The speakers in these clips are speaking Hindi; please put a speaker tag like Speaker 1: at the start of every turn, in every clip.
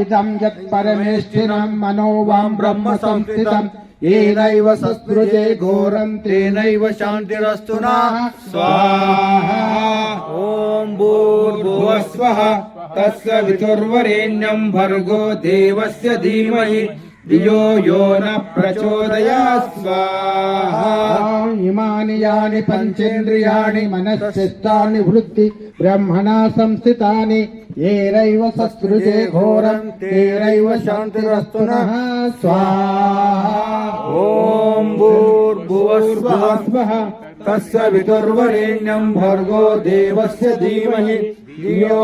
Speaker 1: इदं यत्परमेष्ठिनं मनो वां ब्रह्म संस्थितं येनैव सस्पृजे घोरं
Speaker 2: तेनैव शान्तिरस्तु नः। स्वाहा। ॐ भूर्भुवः स्वः तस्य वितुर्वरेण्यं भर्गो देवस्य धीमहि धियो यो न प्रचोदयात् स्वाहा।
Speaker 1: इमानि यानि पञ्चेन्द्रियाणि मनश्चित्तानि वृत्ति ब्रह्मणा संस्थितानि येनैव सस्पृजे घोरं तेनैव शान्तिरस्तु नः स्वाहा
Speaker 2: ॐ भूर्भुवः स्वः
Speaker 1: स्वः
Speaker 2: तस्य वितुर्वरेण्यं भर्गो देवस्य धीमहि धियो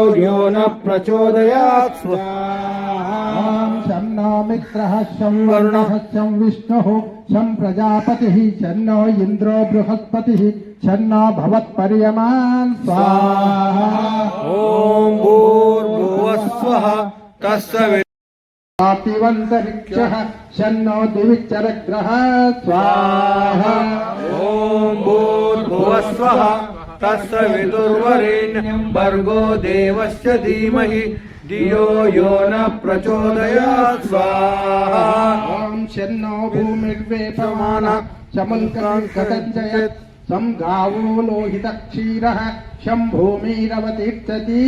Speaker 2: यो न प्रचोदयात् स्वाहा
Speaker 1: ॐ शं नो मित्रः शं वरुणः शं विष्णुः शं प्रजापतिः शन्नो इन्द्रो बृहस्पतिः शन्नो भवत्पर्यमान् स्वाहा
Speaker 2: ॐ भूर्भुवः स्वः तस्य वि-
Speaker 1: पापिवन्तरिक्षः शन्नो दिविचरग्रः स्वाहा
Speaker 2: ॐ भूर्भुवः स्वः तस्य विदुर्वरेण्यं भर्गो देवस्य धीमहि धियो यो न प्रचोदयात् स्वाहा।
Speaker 1: ॐ शन्नो भूमिर्वेपमानः शमुल्कं कदञ्जयत् शं गावो लोहितक्षीरः शं भूमिरवतीर्चति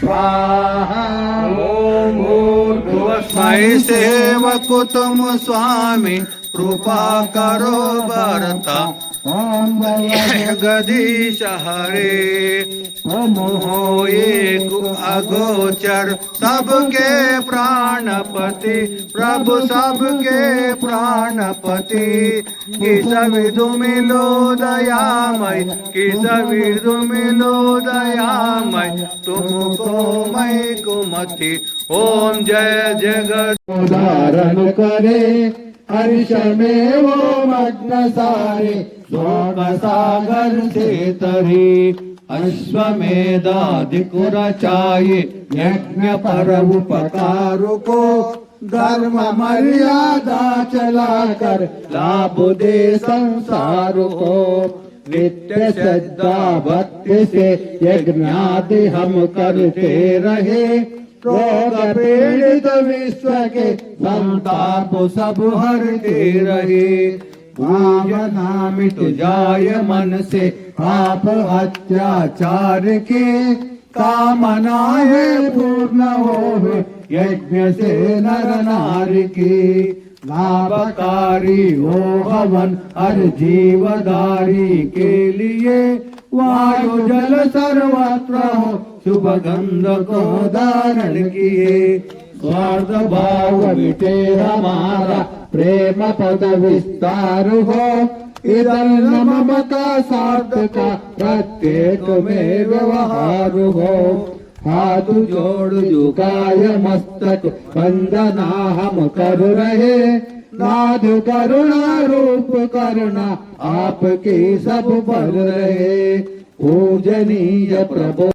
Speaker 1: स्वाहा।
Speaker 2: ॐ भूर्भुवः स्वः सेवकुतुम स्वामी कृपा करो भरता
Speaker 1: ॐ
Speaker 2: जगदीश हरे। मोहो एक अगोचर। सबके प्राणपति प्रभु सबके प्राणपति। किस विधु मिलो दयामय किस विधु मिलो दयामय। तुमको मैं कुमति। ओम जय जगत।
Speaker 1: उदाहरण करे। हर्ष में वो मग्न सारे सोम सागर से तरी
Speaker 2: अश्वमेधादि कुरचाये
Speaker 1: यज्ञ पर उपकार को धर्म मर्यादा चलाकर लाभ दे संसार को नित्य श्रद्धा भक्ति से यज्ञादि हम करते रहे। रोग पीड़ित विश्व के संताप सब हरते रहे। भावना मिट जाय मन से। पाप अत्याचार के कामनाएँ पूर्ण हो यज्ञ से नर नारी की लाभकारी हो हवन हर जीवधारी के लिए। वायु जल सर्वत्र हो। शुभ गंध को धारण किए हमारा प्रेम पद विस्तार हो इधर ममता सार्थ का प्रत्येक में व्यवहार हो हाथ जोड़ झुकाय मस्तक वंदना हम कर रहे नाथ करुणा रूप करना आपकी सब पर रहे। पूजनीय प्रभु।